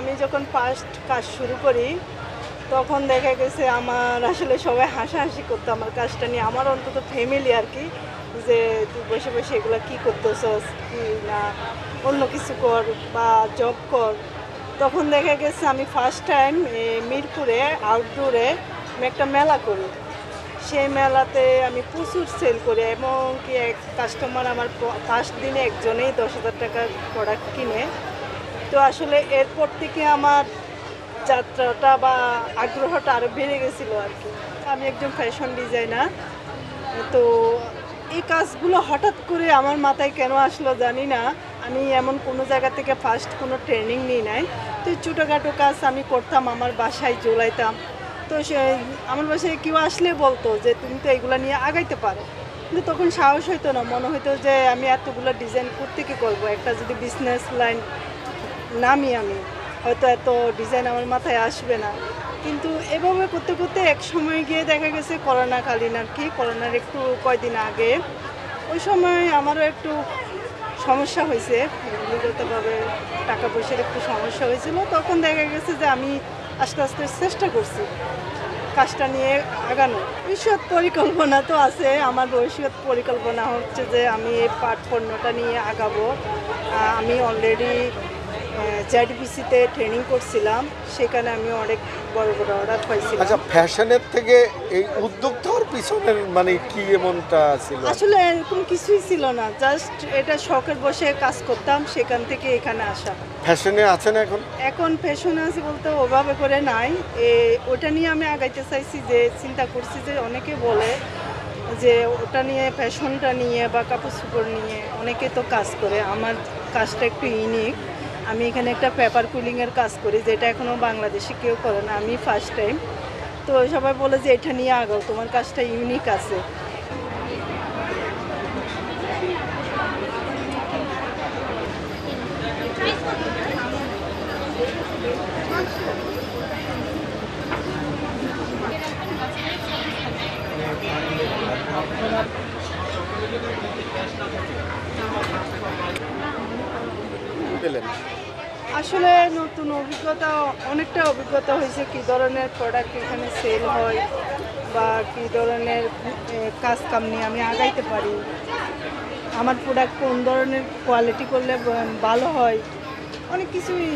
আমি যখন ফার্স্ট কাজ শুরু করি, তখন দেখা গেছে আমার আসলে সবাই হাসাহাসি করতো আমার কাজটা নিয়ে। আমার অন্তত ফ্যামিলি আর কি যে, তুই বসে বসে এগুলো কী করতেছস? কি না? অন্য কিছু কর বা জব কর। তখন দেখা গেছে আমি ফার্স্ট টাইম মিরপুরে আউটডোরে আমি একটা মেলা করি। সেই মেলাতে আমি প্রচুর সেল করি এবং কি এক কাস্টমার আমার ফার্স্ট দিনে একজনেই দশ হাজার টাকার প্রোডাক্ট কিনে। তো আসলে এরপর থেকে আমার যাত্রাটা বা আগ্রহটা আরও বেড়ে গেছিল আর কি। আমি একজন ফ্যাশন ডিজাইনার তো এই কাজগুলো হঠাৎ করে আমার মাথায় কেন আসলো জানি না। আমি এমন কোনো জায়গা থেকে ফার্স্ট কোনো ট্রেনিং নিই নাই। তো ছোটোখাটো কাজ আমি করতাম, আমার বাসায় জ্বলাইতাম তো সে, আমার বাসায় কেউ আসলে বলতো যে, তুমি তো এগুলো নিয়ে আগাইতে পারো। কিন্তু তখন সাহস হইতো না, মনে হইতো যে, আমি এতগুলো ডিজাইন করতে কি করব? একটা যদি বিজনেস লাইন নামি আমি। হয়তো এত ডিজাইন আমার মাথায় আসবে না। কিন্তু এভাবে করতে করতে এক সময় গিয়ে দেখা গেছে করোনাকালীন আর কি, করোনার একটু কয়দিন আগে। ওই সময় আমারও একটু সমস্যা হয়েছে। ব্যক্তিগতভাবে টাকা পয়সার একটু সমস্যা হয়েছিল। তখন দেখা গেছে যে আমি আস্তে আস্তে চেষ্টা করছি কাজটা নিয়ে আগানো। ভবিষ্যৎ পরিকল্পনা তো আছে। আমার ভবিষ্যৎ পরিকল্পনা হচ্ছে যে আমি এই পাট পণ্যটা নিয়ে আগাবো। আমি অলরেডি জেডিপিসিতে ট্রেনিং করছিলাম সেখানে আমি অনেক বড় বড় অর্ডার পাইছিলাম। আচ্ছা ফ্যাশনের থেকে এই উদ্যোক্তার পিছনের মানে কি এমনটা ছিল? আসলে এরকম কিছুই ছিল না জাস্ট এটা শখের বসে কাজ করতাম সেখান থেকে এখানে আসা। ফ্যাশনে আছেন এখন? এখন ফ্যাশন আছে বলতে ওভাবে করে নাই। এ ওটা নিয়ে আমি আগাইতে চাইছি যে চিন্তা করছি যে অনেকে বলে যে ওটা নিয়ে ফ্যাশনটা নিয়ে বা কাপড় চোপড় নিয়ে অনেকে তো কাজ করে আমার কাজটা একটু ইউনিক আমি এখানে একটা পেপার কুলিংয়ের কাজ করি, যেটা এখনও বাংলাদেশে কেউ করে না, আমি ফার্স্ট টাইম তো সবাই বলে যে এটা নিয়ে আগাও, তোমার কাজটা ইউনিক আছে। আসলে নতুন অভিজ্ঞতা, অনেকটা অভিজ্ঞতা হয়েছে কি ধরনের প্রোডাক্ট এখানে সেল হয় বা কি ধরনের কাজ কাম নিয়ে আমি আগাইতে পারি। আমার প্রোডাক্ট কোন ধরনের কোয়ালিটি করলে ভালো হয়? অনেক কিছুই